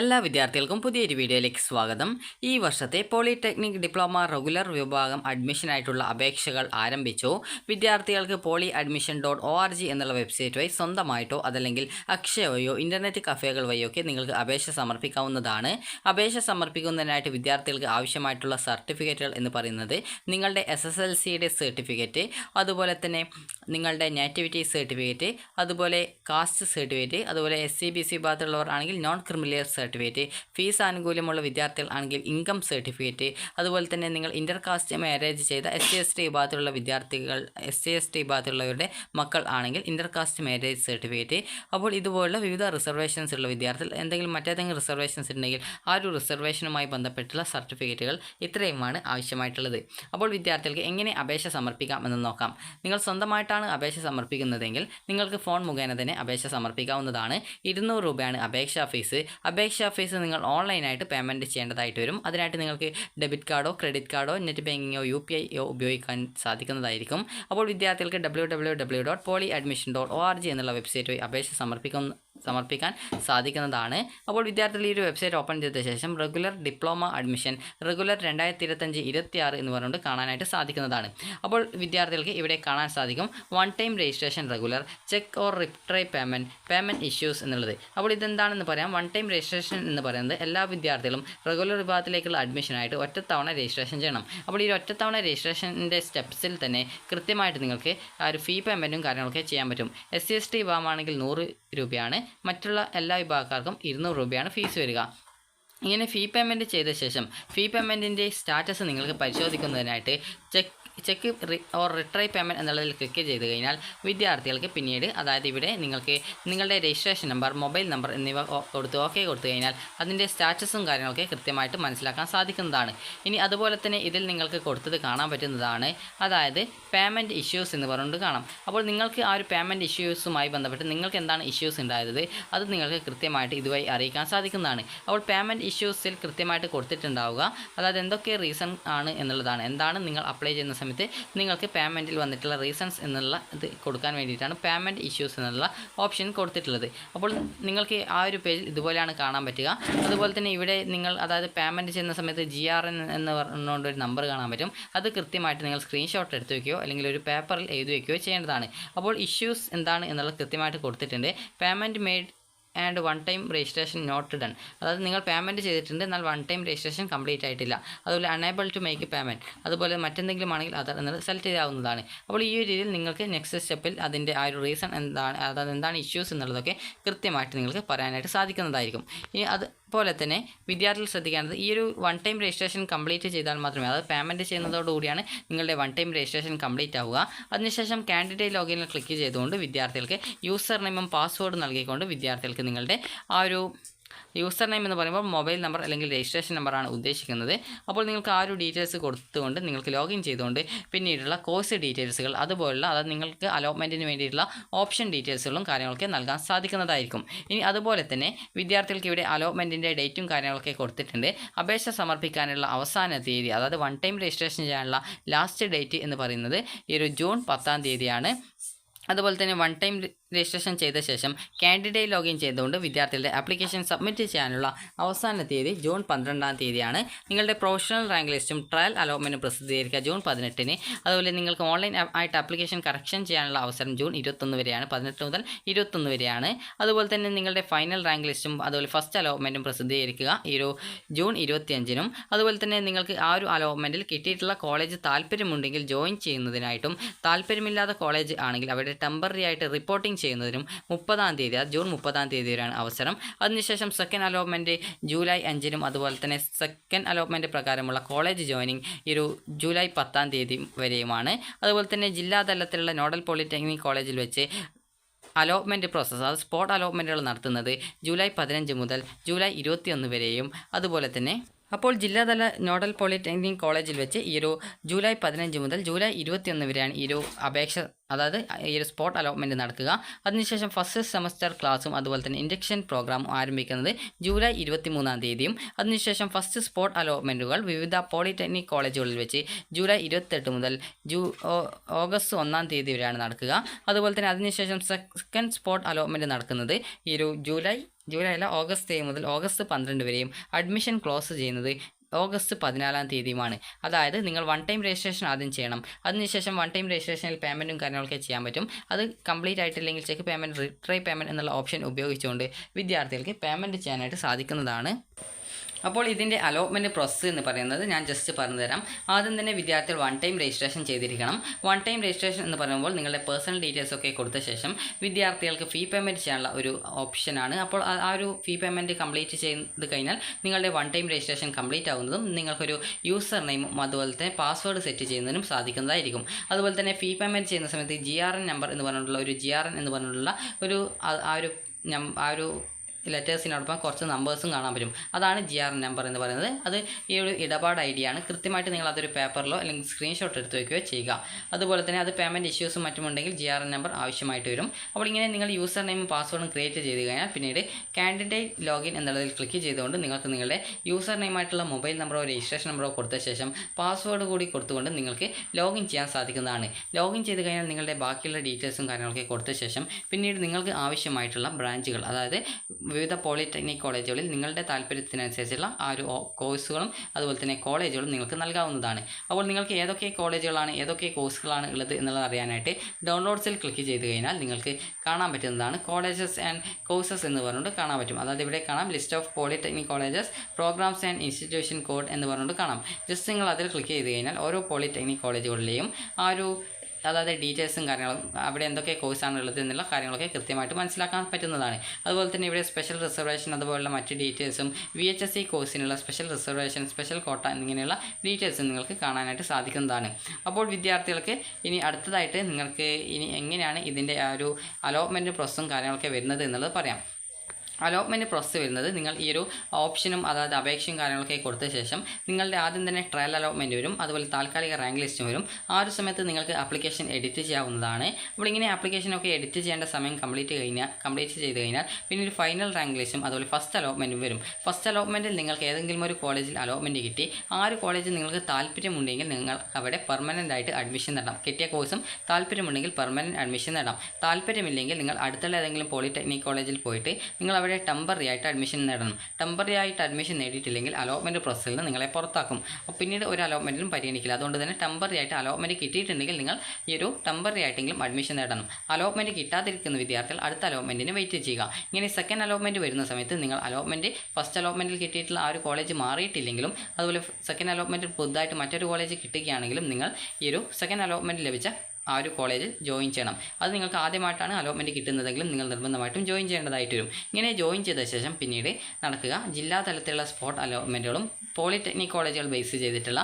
എല്ലാ വിദ്യാർത്ഥികൾക്കും പുതിയൊരു വീഡിയോയിലേക്ക് സ്വാഗതം. ഈ വർഷത്തെ പോളിടെക്നിക് ഡിപ്ലോമ റെഗുലർ വിഭാഗം അഡ്മിഷനായിട്ടുള്ള അപേക്ഷകൾ ആരംഭിച്ചു. വിദ്യാർത്ഥികൾക്ക് poly admission dot O R G എന്നുള്ള വെബ്സൈറ്റ് വഴി സ്വന്തമായിട്ടോ അതല്ലെങ്കിൽ അക്ഷയ വഴിയോ ഇന്റർനെറ്റ് കഫേകൾ വഴിയോ ഒക്കെ നിങ്ങൾക്ക് അപേക്ഷ സമർപ്പിക്കാവുന്നതാണ്. അപേക്ഷ സമർപ്പിക്കുന്നതിനായിട്ട് വിദ്യാർത്ഥികൾക്ക് ആവശ്യമായിട്ടുള്ള സർട്ടിഫിക്കറ്റുകൾ എന്ന് പറയുന്നത് നിങ്ങളുടെ എസ് എസ് എൽ സിയുടെ സർട്ടിഫിക്കറ്റ് അതുപോലെ തന്നെ നിങ്ങളുടെ നാറ്റിവിറ്റി സർട്ടിഫിക്കറ്റ് അതുപോലെ കാസ്റ്റ് സർട്ടിഫിക്കറ്റ് അതുപോലെ എസ് സി ബി സി വിഭാഗത്തിലുള്ളവർ ആണെങ്കിൽ non creamy layer certificate fees ആനുകൂല്യമുള്ള വിദ്യാർത്ഥികൾ ആണെങ്കിൽ ഇൻകം സർട്ടിഫിക്കറ്റ് അതുപോലെ തന്നെ നിങ്ങൾ ഇന്റർ കാസ്റ്റ് മാരേജ് ചെയ്ത എസ് സി എസ് ടി വിഭാഗത്തിലുള്ള വിദ്യാർത്ഥികൾ എസ് സി എസ് ടി വിഭാഗത്തിലുള്ളവരുടെ മക്കൾ ആണെങ്കിൽ ഇന്റർ കാസ്റ്റ് മാരേജ് സർട്ടിഫിക്കറ്റ്. അപ്പോൾ ഇതുപോലുള്ള വിവിധ റിസർവേഷൻസ് ഉള്ള വിദ്യാർത്ഥികൾ എന്തെങ്കിലും മറ്റേതെങ്കിലും റിസർവേഷൻസ് ഉണ്ടെങ്കിൽ ആ ഒരു റിസർവേഷനുമായി ബന്ധപ്പെട്ടുള്ള സർട്ടിഫിക്കറ്റുകൾ ഇത്രയുമാണ് ആവശ്യമായിട്ടുള്ളത്. അപ്പോൾ വിദ്യാർത്ഥികൾക്ക് എങ്ങനെ അപേക്ഷ സമർപ്പിക്കാം എന്ന് നോക്കാം. നിങ്ങൾ സ്വന്തമായിട്ടാണ് അപേക്ഷ സമർപ്പിക്കുന്നതെങ്കിൽ നിങ്ങൾക്ക് ഫോൺ മുഖേന തന്നെ അപേക്ഷ സമർപ്പിക്കാവുന്നതാണ്. ഇരുന്നൂറ് രൂപയാണ് അപേക്ഷാ ഫീസ്. അപേക്ഷാ ഫീസ് നിങ്ങൾ ഓൺലൈനായിട്ട് പേയ്മെന്റ് ചെയ്യേണ്ടതായിട്ട് വരും. അതിനായിട്ട് നിങ്ങൾക്ക് ഡെബിറ്റ് കാർഡോ ക്രെഡിറ്റ് കാർഡോ നെറ്റ് ബാങ്കിങ്ങോ യു പി ഐയോ ഉപയോഗിക്കാൻ സാധിക്കുന്നതായിരിക്കും. അപ്പോൾ വിദ്യാർത്ഥികൾക്ക് W W W dot poly admission dot O R G എന്നുള്ള വെബ്സൈറ്റ് വഴി അപേക്ഷ സമർപ്പിക്കുന്ന സമർപ്പിക്കാൻ സാധിക്കുന്നതാണ്. അപ്പോൾ വിദ്യാർത്ഥികൾ ഈ ഒരു വെബ്സൈറ്റ് ഓപ്പൺ ചെയ്ത ശേഷം റെഗുലർ ഡിപ്ലോമ അഡ്മിഷൻ റെഗുലർ രണ്ടായിരത്തി ഇരുപത്തഞ്ച് ഇരുപത്തിയാറ് എന്ന് പറഞ്ഞുകൊണ്ട് കാണാനായിട്ട് സാധിക്കുന്നതാണ്. അപ്പോൾ വിദ്യാർത്ഥികൾക്ക് ഇവിടെ കാണാൻ സാധിക്കും one time registration regular check or retry payment payment issues എന്നുള്ളത്. അപ്പോൾ ഇതെന്താണെന്ന് പറയാം? വൺ ടൈം രജിസ്ട്രേഷൻ എന്ന് പറയുന്നത് എല്ലാ വിദ്യാർത്ഥികളും റെഗുലർ വിഭാഗത്തിലേക്കുള്ള അഡ്മിഷനായിട്ട് ഒറ്റത്തവണ രജിസ്ട്രേഷൻ ചെയ്യണം. അപ്പോൾ ഈ ഒറ്റത്തവണ രജിസ്ട്രേഷന്റെ സ്റ്റെപ്സിൽ തന്നെ കൃത്യമായിട്ട് നിങ്ങൾക്ക് ആ ഒരു ഫീ പേയ്മെന്റും കാര്യങ്ങളൊക്കെ ചെയ്യാൻ പറ്റും. എസ് സി എസ് ടി വിഭാഗമാണെങ്കിൽ നൂറ് രൂപയാണ്. മറ്റുള്ള എല്ലാ വിഭാഗക്കാർക്കും ഇരുന്നൂറ് രൂപയാണ് ഫീസ് വരിക. ഇങ്ങനെ ഫീ പേയ്മെന്റ് ചെയ്ത ശേഷം ഫീ പേയ്മെന്റിന്റെ സ്റ്റാറ്റസ് നിങ്ങൾക്ക് പരിശോധിക്കുന്നതിനായിട്ട് check check or retry payment എന്നുള്ളതിൽ ക്ലിക്ക് ചെയ്ത് കഴിഞ്ഞാൽ വിദ്യാർത്ഥികൾക്ക് പിന്നീട് അതായത് ഇവിടെ നിങ്ങൾക്ക് നിങ്ങളുടെ രജിസ്ട്രേഷൻ നമ്പർ മൊബൈൽ നമ്പർ എന്നിവ കൊടുത്ത് ഓക്കെ കൊടുത്തു കഴിഞ്ഞാൽ അതിന്റെ സ്റ്റാറ്റസും കാര്യങ്ങളൊക്കെ കൃത്യമായിട്ട് മനസ്സിലാക്കാൻ സാധിക്കുന്നതാണ്. ഇനി അതുപോലെ തന്നെ ഇതിൽ നിങ്ങൾക്ക് കൊടുത്തത് കാണാൻ പറ്റുന്നതാണ് അതായത് പേയ്മെന്റ് ഇഷ്യൂസ് എന്ന് പറഞ്ഞുകൊണ്ട് കാണാം. അപ്പോൾ നിങ്ങൾക്ക് ആ ഒരു പേയ്മെന്റ് ഇഷ്യൂസുമായി ബന്ധപ്പെട്ട് നിങ്ങൾക്ക് എന്താണ് ഇഷ്യൂസ് ഉണ്ടായത് അത് നിങ്ങൾക്ക് കൃത്യമായിട്ട് ഇതുവഴി അറിയിക്കാൻ സാധിക്കുന്നതാണ്. അപ്പോൾ പേയ്മെന്റ് ഇഷ്യൂസിൽ കൃത്യമായിട്ട് കൊടുത്തിട്ടുണ്ടാവുക അതായത് എന്തൊക്കെ റീസൺ ആണ് എന്നുള്ളതാണ്. എന്താണ് നിങ്ങൾ അപ്ലൈ ചെയ്യുന്ന സമയത്ത് നിങ്ങൾക്ക് പേയ്മെന്റിൽ വന്നിട്ടുള്ള റീസൺസ് എന്നുള്ള ഇത് കൊടുക്കാൻ വേണ്ടിയിട്ടാണ് പേയ്മെന്റ് ഇഷ്യൂസ് എന്നുള്ള ഓപ്ഷൻ കൊടുത്തിട്ടുള്ളത്. അപ്പോൾ നിങ്ങൾക്ക് ആ ഒരു പേജിൽ ഇതുപോലെയാണ് കാണാൻ പറ്റുക. അതുപോലെ തന്നെ ഇവിടെ നിങ്ങൾ അതായത് പേയ്മെന്റ് ചെയ്യുന്ന സമയത്ത് ജി ആർ എൻ എന്ന് പറഞ്ഞുകൊണ്ട് ഒരു നമ്പർ കാണാൻ പറ്റും. അത് കൃത്യമായിട്ട് നിങ്ങൾ സ്ക്രീൻഷോട്ട് എടുത്ത് വയ്ക്കുകയോ അല്ലെങ്കിൽ ഒരു പേപ്പറിൽ എഴുതി വയ്ക്കുകയോ ചെയ്യേണ്ടതാണ്. അപ്പോൾ ഇഷ്യൂസ് എന്താണ് എന്നുള്ളത് കൃത്യമായിട്ട് കൊടുത്തിട്ടുണ്ട്. Payment made and one time registration not done അതായത് നിങ്ങൾ പേയ്മെന്റ് ചെയ്തിട്ടുണ്ട് എന്നാൽ വൺ ടൈം രജിസ്ട്രേഷൻ കംപ്ലീറ്റ് ആയിട്ടില്ല. അതുപോലെ അണേബിൾ ടു മേക്ക് പേയ്മെന്റ് അതുപോലെ മറ്റെന്തെങ്കിലും ആണെങ്കിൽ അത് എന്നത് സെലക്ട് ചെയ്യാവുന്നതാണ് അപ്പോൾ ഈ ഒരു രീതിയിൽ നിങ്ങൾക്ക് നെക്സ്റ്റ് സ്റ്റെപ്പിൽ അതിന്റെ ആ ഒരു റീസൺ എന്താണ് അതായത് എന്താണ് ഇഷ്യൂസ് എന്നുള്ളതൊക്കെ കൃത്യമായിട്ട് നിങ്ങൾക്ക് പറയാനായിട്ട് സാധിക്കുന്നതായിരിക്കും. ഈ അത് അതുപോലെ തന്നെ വിദ്യാർത്ഥികൾ ശ്രദ്ധിക്കേണ്ടത് ഈ ഒരു വൺ ടൈം രജിസ്ട്രേഷൻ കംപ്ലീറ്റ് ചെയ്താൽ മാത്രമേ അതായത് പേയ്മെന്റ് ചെയ്യുന്നതോടുകൂടിയാണ് നിങ്ങളുടെ വൺ ടൈം രജിസ്ട്രേഷൻ കംപ്ലീറ്റ് ആവുക. അതിനുശേഷം കാൻഡിഡേറ്റ് ലോഗിനിൽ ക്ലിക്ക് ചെയ്തുകൊണ്ട് വിദ്യാർത്ഥികൾക്ക് യൂസർ നെയിമും പാസ്വേഡ് നൽകിക്കൊണ്ട് വിദ്യാർത്ഥികൾക്ക് നിങ്ങളുടെ ആ ഒരു യൂസർ നെയിം എന്ന് പറയുമ്പോൾ മൊബൈൽ നമ്പർ അല്ലെങ്കിൽ രജിസ്ട്രേഷൻ നമ്പറാണ് ഉദ്ദേശിക്കുന്നത്. അപ്പോൾ നിങ്ങൾക്ക് ആ ഒരു ഡീറ്റെയിൽസ് കൊടുത്തുകൊണ്ട് നിങ്ങൾക്ക് ലോഗിൻ ചെയ്തുകൊണ്ട് പിന്നീടുള്ള കോഴ്സ് ഡീറ്റെയിൽസുകൾ അതുപോലുള്ള അതായത് നിങ്ങൾക്ക് അലോട്ട്മെന്റിന് വേണ്ടിയിട്ടുള്ള ഓപ്ഷൻ ഡീറ്റെയിൽസുകളും കാര്യങ്ങളൊക്കെ നൽകാൻ സാധിക്കുന്നതായിരിക്കും. ഇനി അതുപോലെ തന്നെ വിദ്യാർത്ഥികൾക്ക് ഇവിടെ അലോട്ട്മെന്റിന്റെ ഡേറ്റും കാര്യങ്ങളൊക്കെ കൊടുത്തിട്ടുണ്ട്. അപേക്ഷ സമർപ്പിക്കാനുള്ള അവസാന തീയതി അതായത് വൺ ടൈം രജിസ്ട്രേഷൻ ചെയ്യാനുള്ള ലാസ്റ്റ് ഡേറ്റ് എന്ന് പറയുന്നത് ഈ ഒരു ജൂൺ പത്താം തീയതിയാണ്. അതുപോലെ തന്നെ വൺ ടൈം രജിസ്ട്രേഷൻ ചെയ്ത ശേഷം കാൻഡിഡേറ്റ് ലോഗിൻ ചെയ്തുകൊണ്ട് വിദ്യാർത്ഥികളുടെ ആപ്ലിക്കേഷൻ സബ്മിറ്റ് ചെയ്യാനുള്ള അവസാന തീയതി ജൂൺ പന്ത്രണ്ടാം തീയതിയാണ്. നിങ്ങളുടെ പ്രൊഫഷണൽ റാങ്ക് ലിസ്റ്റും ട്രയൽ അലോട്ട്മെന്റും പ്രസിദ്ധീകരിക്കുക ജൂൺ പതിനെട്ടിന്. അതുപോലെ നിങ്ങൾക്ക് ഓൺലൈൻ ആയിട്ട് ആപ്ലിക്കേഷൻ കറക്ഷൻ ചെയ്യാനുള്ള അവസരം ജൂൺ ഇരുപത്തൊന്ന് വരെയാണ്. പതിനെട്ട് മുതൽ ഇരുപത്തൊന്ന് വരെയാണ്. അതുപോലെ തന്നെ നിങ്ങളുടെ ഫൈനൽ റാങ്ക് ലിസ്റ്റും അതുപോലെ ഫസ്റ്റ് അലോട്ട്മെന്റും പ്രസിദ്ധീകരിക്കുക ഈ ഒരു ജൂൺ ഇരുപത്തിയഞ്ചിനും. അതുപോലെ തന്നെ നിങ്ങൾക്ക് ആ ഒരു അലോട്ട്മെന്റിൽ കിട്ടിയിട്ടുള്ള കോളേജ് താല്പര്യമുണ്ടെങ്കിൽ ജോയിൻ ചെയ്യുന്നതിനായിട്ടും താല്പര്യമില്ലാത്ത കോളേജ് ആണെങ്കിൽ അവരുടെ ടെമ്പററി ആയിട്ട് റിപ്പോർട്ടിംഗ് ചെയ്യുന്നതിനും മുപ്പതാം തീയതി ജൂൺ മുപ്പതാം തീയതി വരെയാണ് അവസരം. അതിനുശേഷം സെക്കൻഡ് അലോട്ട്മെന്റ് ജൂലൈ അഞ്ചിനും അതുപോലെ തന്നെ സെക്കൻഡ് അലോട്ട്മെന്റ് പ്രകാരമുള്ള കോളേജ് ജോയിനിങ് ഒരു ജൂലൈ പത്താം തീയതി വരെയുമാണ്. അതുപോലെ തന്നെ ജില്ലാതലത്തിലുള്ള നോഡൽ പോളിടെക്നിക് കോളേജിൽ വെച്ച് അലോട്ട്മെന്റ് പ്രോസസ്സ് അത് സ്പോട്ട് അലോട്ട്മെന്റുകൾ നടത്തുന്നത് ജൂലൈ പതിനഞ്ച് മുതൽ ജൂലൈ ഇരുപത്തിയൊന്ന് വരെയും. അതുപോലെ തന്നെ അപ്പോൾ ജില്ലാതല നോഡൽ പോളിടെക്നിക് കോളേജിൽ വെച്ച് ഈ ഒരു ജൂലൈ പതിനഞ്ച് മുതൽ ജൂലൈ ഇരുപത്തിയൊന്ന് വരെയാണ് ഈ ഒരു അപേക്ഷ അതായത് ഈ ഒരു സ്പോട്ട് അലോട്ട്മെന്റ് നടക്കുക അതിനുശേഷം ഫസ്റ്റ് സെമസ്റ്റർ ക്ലാസ്സും അതുപോലെ തന്നെ ഇൻഡക്ഷൻ പ്രോഗ്രാമും ആരംഭിക്കുന്നത് ജൂലൈ ഇരുപത്തി മൂന്നാം തീയതിയും. അതിനുശേഷം ഫസ്റ്റ് സ്പോട്ട് അലോട്ട്മെന്റുകൾ വിവിധ പോളിടെക്നിക് കോളേജുകളിൽ വെച്ച് ജൂലൈ ഇരുപത്തെട്ട് മുതൽ ജൂ ഓഗസ്റ്റ് ഒന്നാം തീയതി വരെയാണ് നടക്കുക. അതുപോലെ തന്നെ അതിനുശേഷം സെക്കൻഡ് സ്പോട്ട് അലോട്ട്മെന്റ് നടക്കുന്നത് ഈ ഒരു ജൂലൈ ജൂലൈ അല്ല ഓഗസ്റ്റ് ഏഴ് മുതൽ ഓഗസ്റ്റ് പന്ത്രണ്ട് വരെയും അഡ്മിഷൻ ക്ലോസ് ചെയ്യുന്നത് ഓഗസ്റ്റ് പതിനാലാം തീയതിയുമാണ്. അതായത് നിങ്ങൾ വൺ ടൈം രജിസ്ട്രേഷൻ ആദ്യം ചെയ്യണം. അതിനുശേഷം വൺ ടൈം രജിസ്ട്രേഷനിൽ പേയ്മെന്റും കാര്യങ്ങളൊക്കെ ചെയ്യാൻ പറ്റും. അത് കംപ്ലീറ്റ് ആയിട്ടില്ലെങ്കിൽ ചെക്ക് പേയ്മെന്റ് റിട്രൈ പേയ്മെന്റ് എന്നുള്ള ഓപ്ഷൻ ഉപയോഗിച്ചുകൊണ്ട് വിദ്യാർത്ഥികൾക്ക് പേയ്മെന്റ് ചെയ്യാനായിട്ട് സാധിക്കുന്നതാണ്. അപ്പോൾ ഇതിന്റെ അലോട്ട്മെന്റ് പ്രോസസ്സ് എന്ന് പറയുന്നത് ഞാൻ ജസ്റ്റ് പറഞ്ഞുതരാം. ആദ്യം തന്നെ വിദ്യാർത്ഥികൾ വൺ ടൈം രജിസ്ട്രേഷൻ ചെയ്തിരിക്കണം. വൺ ടൈം രജിസ്ട്രേഷൻ എന്ന് പറയുമ്പോൾ നിങ്ങളുടെ പേഴ്സണൽ ഡീറ്റെയിൽസ് ഒക്കെ കൊടുത്ത ശേഷം വിദ്യാർത്ഥികൾക്ക് ഫീ പേയ്മെന്റ് ചെയ്യാനുള്ള ഒരു ഓപ്ഷനാണ് അപ്പോൾ ആ- ഒരു ഫീ പേയ്മെന്റ് കംപ്ലീറ്റ് ചെയ്ത് കഴിഞ്ഞാൽ നിങ്ങളുടെ വൺ ടൈം രജിസ്ട്രേഷൻ കംപ്ലീറ്റ് ആവുന്നതും നിങ്ങൾക്കൊരു യൂസർ നെയിമും അതുപോലെ തന്നെ പാസ്വേഡ് സെറ്റ് ചെയ്യുന്നതിനും സാധിക്കുന്നതായിരിക്കും. അതുപോലെ തന്നെ ഫീ പേയ്മെന്റ് ചെയ്യുന്ന സമയത്ത് ജി ആർ എൻ നമ്പർ എന്ന് പറഞ്ഞിട്ടുള്ള ഒരു ജി ആർ എൻ എന്ന് പറഞ്ഞിട്ടുള്ള ഒരു ആ- ഒരു ആ ഒരു ലെറ്റേഴ്സിനോടൊപ്പം കുറച്ച് നമ്പേഴ്സും കാണാൻ പറ്റും. അതാണ് ജി ആർ നമ്പർ എന്ന് പറയുന്നത്. അത് ഈ ഒരു ഇടപാട് ഐ ഡിയാണ് കൃത്യമായിട്ട് നിങ്ങൾ അതൊരു പേപ്പറിലോ അല്ലെങ്കിൽ സ്ക്രീൻഷോട്ട് എടുത്ത് വയ്ക്കുകയോ ചെയ്യുക. അതുപോലെ തന്നെ അത് പേയ്മെന്റ് ഇഷ്യൂസും മറ്റുമുണ്ടെങ്കിൽ ജി ആർ നമ്പർ ആവശ്യമായിട്ട് വരും. അപ്പോൾ ഇങ്ങനെ നിങ്ങൾ യൂസർ നെയിമും പാസ്വേഡും ക്രിയേറ്റ് ചെയ്ത് കഴിഞ്ഞാൽ പിന്നീട് കാൻഡിഡേറ്റ് ലോഗിൻ എന്നുള്ളതിൽ ക്ലിക്ക് ചെയ്തുകൊണ്ട് നിങ്ങൾക്ക് നിങ്ങളുടെ യൂസർ നെയിമായിട്ടുള്ള മൊബൈൽ നമ്പറോ രജിസ്ട്രേഷൻ നമ്പറോ കൊടുത്ത ശേഷം പാസ്വേഡ് കൂടി കൊടുത്തുകൊണ്ട് നിങ്ങൾക്ക് ലോഗിൻ ചെയ്യാൻ സാധിക്കുന്നതാണ്. ലോഗിൻ ചെയ്ത് കഴിഞ്ഞാൽ നിങ്ങളുടെ ബാക്കിയുള്ള ഡീറ്റെയിൽസും കാര്യങ്ങളൊക്കെ കൊടുത്ത ശേഷം പിന്നീട് നിങ്ങൾക്ക് ആവശ്യമായിട്ടുള്ള ബ്രാഞ്ചുകൾ അതായത് വിവിധ പോളിടെക്നിക് കോളേജുകളിൽ നിങ്ങളുടെ താല്പര്യത്തിനനുസരിച്ചുള്ള ആ ഒരു കോഴ്സുകളും അതുപോലെ തന്നെ കോളേജുകളും നിങ്ങൾക്ക് നൽകാവുന്നതാണ്. അപ്പോൾ നിങ്ങൾക്ക് ഏതൊക്കെ കോളേജുകളാണ് ഏതൊക്കെ കോഴ്സുകളാണ് ഉള്ളത് എന്നുള്ളത് അറിയാനായിട്ട് ഡൗൺലോഡ്സിൽ ക്ലിക്ക് ചെയ്ത് കഴിഞ്ഞാൽ നിങ്ങൾക്ക് കാണാൻ പറ്റുന്നതാണ് കോളേജസ് ആൻഡ് കോഴ്സസ് എന്ന് പറഞ്ഞുകൊണ്ട് കാണാൻ പറ്റും. അതായത് ഇവിടെ കാണാം list of polytechnic colleges programmes and institution code എന്ന് പറഞ്ഞുകൊണ്ട് കാണാം. ജസ്റ്റ് നിങ്ങൾ അതിൽ ക്ലിക്ക് ചെയ്ത് കഴിഞ്ഞാൽ ഓരോ പോളിടെക്നിക് കോളേജുകളിലെയും ആ ഒരു അതായത് ഡീറ്റെയിൽസും കാര്യങ്ങളും അവിടെ എന്തൊക്കെ കോഴ്സാണ് ഉള്ളത് എന്നുള്ള കാര്യങ്ങളൊക്കെ കൃത്യമായിട്ട് മനസ്സിലാക്കാൻ പറ്റുന്നതാണ്. അതുപോലെ തന്നെ ഇവിടെ സ്പെഷ്യൽ റിസർവേഷൻ അതുപോലുള്ള മറ്റ് ഡീറ്റെയിൽസും വി എച്ച് എസ് സി കോഴ്സിനുള്ള സ്പെഷ്യൽ റിസർവേഷൻ സ്പെഷ്യൽ കോട്ട എന്നിങ്ങനെയുള്ള ഡീറ്റെയിൽസ് നിങ്ങൾക്ക് കാണാനായിട്ട് സാധിക്കുന്നതാണ്. അപ്പോൾ വിദ്യാർത്ഥികൾക്ക് ഇനി അടുത്തതായിട്ട് നിങ്ങൾക്ക് ഇനി എങ്ങനെയാണ് ഇതിന്റെ ആ ഒരു അലോട്ട്മെന്റ് പ്രോസസ്സും കാര്യങ്ങളൊക്കെ വരുന്നത് എന്നുള്ളത് പറയാം. അലോട്ട്മെന്റ് പ്രോസസ്സ് വരുന്നത് നിങ്ങൾ ഈ ഒരു ഓപ്ഷനും അതായത് അപേക്ഷയും കാര്യങ്ങളൊക്കെ കൊടുത്ത ശേഷം നിങ്ങളുടെ ആദ്യം തന്നെ ട്രയൽ അലോട്ട്മെന്റ് വരും അതുപോലെ താൽക്കാലിക റാങ്ക് ലിസ്റ്റും വരും. ആ ഒരു സമയത്ത് നിങ്ങൾക്ക് അപ്ലിക്കേഷൻ എഡിറ്റ് ചെയ്യാവുന്നതാണ്. അപ്പോൾ ഇങ്ങനെ ആപ്ലിക്കേഷനൊക്കെ എഡിറ്റ് ചെയ്യേണ്ട സമയം കംപ്ലീറ്റ് കഴിഞ്ഞാൽ കംപ്ലീറ്റ് ചെയ്ത് കഴിഞ്ഞാൽ പിന്നെ ഒരു ഫൈനൽ റാങ്ക് ലിസ്റ്റും അതുപോലെ ഫസ്റ്റ് അലോട്ട്മെന്റും വരും. ഫസ്റ്റ് അലോട്ട്മെന്റിൽ നിങ്ങൾക്ക് ഏതെങ്കിലും ഒരു കോളേജിൽ അലോട്ട്മെന്റ് കിട്ടി. ആ ഒരു കോളേജിൽ നിങ്ങൾക്ക് താല്പര്യമുണ്ടെങ്കിൽ നിങ്ങൾ അവിടെ പെർമനന്റ് ആയിട്ട് അഡ്മിഷൻ നേടാം കിട്ടിയ കോഴ്സും താല്പര്യമുണ്ടെങ്കിൽ പെർമനന്റ് അഡ്മിഷൻ നേടാം താല്പര്യമില്ലെങ്കിൽ നിങ്ങൾ അടുത്തുള്ള ഏതെങ്കിലും പോളിടെക്നിക് കോളേജിൽ പോയിട്ട് നിങ്ങൾ അവിടെ ടെമ്പററി ആയിട്ട് അഡ്മിഷൻ നേടണം. ടെമ്പററി ആയിട്ട് അഡ്മിഷൻ നേടിയിട്ടില്ലെങ്കിൽ അലോട്ട്മെന്റ് പ്രോസസ്സിൽ നിന്ന് നിങ്ങളെ പുറത്താക്കും. പിന്നീട് ഒരു അലോട്ട്മെന്റിലും പരിഗണിക്കില്ല. അതുകൊണ്ട് തന്നെ ടെമ്പററി ആയിട്ട് അലോട്ട്മെന്റ് കിട്ടിയിട്ടുണ്ടെങ്കിൽ നിങ്ങൾ ഈ ഒരു ടെമ്പററി ആയിട്ടെങ്കിലും അഡ്മിഷൻ നേടണം. അലോട്ട്മെന്റ് കിട്ടാതിരിക്കുന്ന വിദ്യാർത്ഥികൾ അടുത്ത അലോട്ട്മെന്റിന് വെയിറ്റ് ചെയ്യുക. ഇങ്ങനെ സെക്കൻഡ് അലോട്ട്മെന്റ് വരുന്ന സമയത്ത് നിങ്ങൾ അലോട്ട്മെന്റ് ഫസ്റ്റ് അലോട്ട്മെന്റിൽ കിട്ടിയിട്ടുള്ള ആ ഒരു കോളേജ് മാറിയിട്ടില്ലെങ്കിലും അതുപോലെ സെക്കൻഡ് അലോട്ട്മെന്റ് പുതുതായിട്ട് മറ്റൊരു കോളേജ് കിട്ടുകയാണെങ്കിലും നിങ്ങൾ ഈ ഒരു സെക്കൻഡ് അലോട്ട്മെന്റ് ലഭിച്ച ആ ഒരു കോളേജിൽ ജോയിൻ ചെയ്യണം. അത് നിങ്ങൾക്ക് ആദ്യമായിട്ടാണ് അലോട്ട്മെന്റ് കിട്ടുന്നതെങ്കിലും നിങ്ങൾ നിർബന്ധമായിട്ടും ജോയിൻ ചെയ്യേണ്ടതായിട്ട് വരും. ഇങ്ങനെ ജോയിൻ ചെയ്ത ശേഷം പിന്നീട് നടക്കുക. ജില്ലാ തലത്തിലുള്ള സ്പോട്ട് അലോട്ട്മെന്റുകളും പോളിടെക്നിക് കോളേജുകൾ ബേസ് ചെയ്തിട്ടുള്ള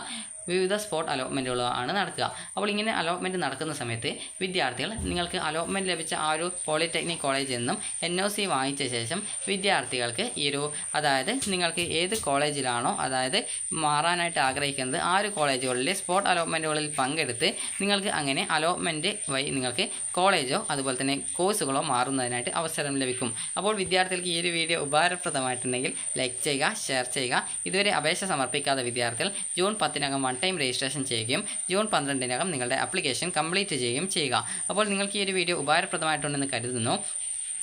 വിവിധ സ്പോട്ട് അലോട്ട്മെന്റുകളാണ് നടക്കുക. അപ്പോൾ ഇങ്ങനെ അലോട്ട്മെന്റ് നടക്കുന്ന സമയത്ത് വിദ്യാർത്ഥികൾ നിങ്ങൾക്ക് അലോട്ട്മെന്റ് ലഭിച്ച ആ ഒരു പോളിടെക്നിക് കോളേജിൽ നിന്നും എൻ ഒ സി വാങ്ങിച്ച ശേഷം വിദ്യാർത്ഥികൾക്ക് ഈ ഒരു അതായത് നിങ്ങൾക്ക് ഏത് കോളേജിലാണോ അതായത് മാറാനായിട്ട് ആഗ്രഹിക്കുന്നത് ആ ഒരു കോളേജുകളിലെ സ്പോട്ട് അലോട്ട്മെന്റുകളിൽ പങ്കെടുത്ത് നിങ്ങൾക്ക് അങ്ങനെ അലോട്ട്മെന്റ് വഴി നിങ്ങൾക്ക് കോളേജോ അതുപോലെ തന്നെ കോഴ്സുകളോ മാറുന്നതിനായിട്ട് അവസരം ലഭിക്കും. അപ്പോൾ വിദ്യാർത്ഥികൾക്ക് ഈ ഒരു വീഡിയോ ഉപകാരപ്രദമായിട്ടുണ്ടെങ്കിൽ ലൈക്ക് ചെയ്യുക ഷെയർ ചെയ്യുക. ഇതുവരെ അപേക്ഷ സമർപ്പിക്കാത്ത വിദ്യാർത്ഥികൾ ജൂൺ പത്തിനകം ടൈം രജിസ്ട്രേഷൻ ചെയ്യുകയും ജൂൺ പന്ത്രണ്ടിനകം നിങ്ങളുടെ ആപ്ലിക്കേഷൻ കംപ്ലീറ്റ് ചെയ്യുകയും ചെയ്യുക. അപ്പോൾ നിങ്ങൾക്ക് ഈ ഒരു വീഡിയോ ഉപകാരപ്രദമായിട്ടുണ്ടെന്ന് കരുതുന്നു.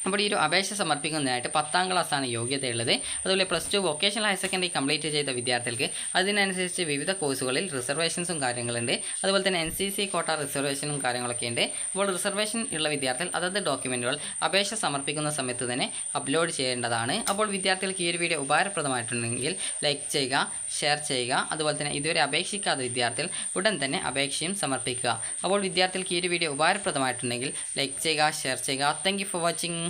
അപ്പോൾ ഈ ഒരു അപേക്ഷ സമർപ്പിക്കുന്നതിനായിട്ട് പത്താം ക്ലാസ്സാണ് യോഗ്യതയുള്ളത്. അതുപോലെ plus two vocational higher secondary complete ചെയ്ത വിദ്യാർത്ഥികൾക്ക് അതിനനുസരിച്ച് വിവിധ കോഴ്സുകളിൽ റിസർവേഷൻസും കാര്യങ്ങളുണ്ട്. അതുപോലെ തന്നെ എൻ സി സി കോട്ട റിസർവേഷനും കാര്യങ്ങളൊക്കെ ഉണ്ട്. അപ്പോൾ റിസർവേഷൻ ഉള്ള വിദ്യാർത്ഥികൾ അതത് ഡോക്യുമെന്റുകൾ അപേക്ഷ സമർപ്പിക്കുന്ന സമയത്ത് തന്നെ അപ്ലോഡ് ചെയ്യേണ്ടതാണ്. അപ്പോൾ വിദ്യാർത്ഥികൾക്ക് ഈ ഒരു വീഡിയോ ഉപകാരപ്രദമായിട്ടുണ്ടെങ്കിൽ ലൈക്ക് ചെയ്യുക ഷെയർ ചെയ്യുക. അതുപോലെ തന്നെ ഇതുവരെ അപേക്ഷിക്കാത്ത വിദ്യാർത്ഥികൾ ഉടൻ തന്നെ അപേക്ഷയും സമർപ്പിക്കുക. അപ്പോൾ വിദ്യാർത്ഥികൾക്ക് ഈ ഒരു വീഡിയോ ഉപകാരപ്രദമായിട്ടുണ്ടെങ്കിൽ ലൈക്ക് ചെയ്യുക ഷെയർ ചെയ്യുക. Thank for watching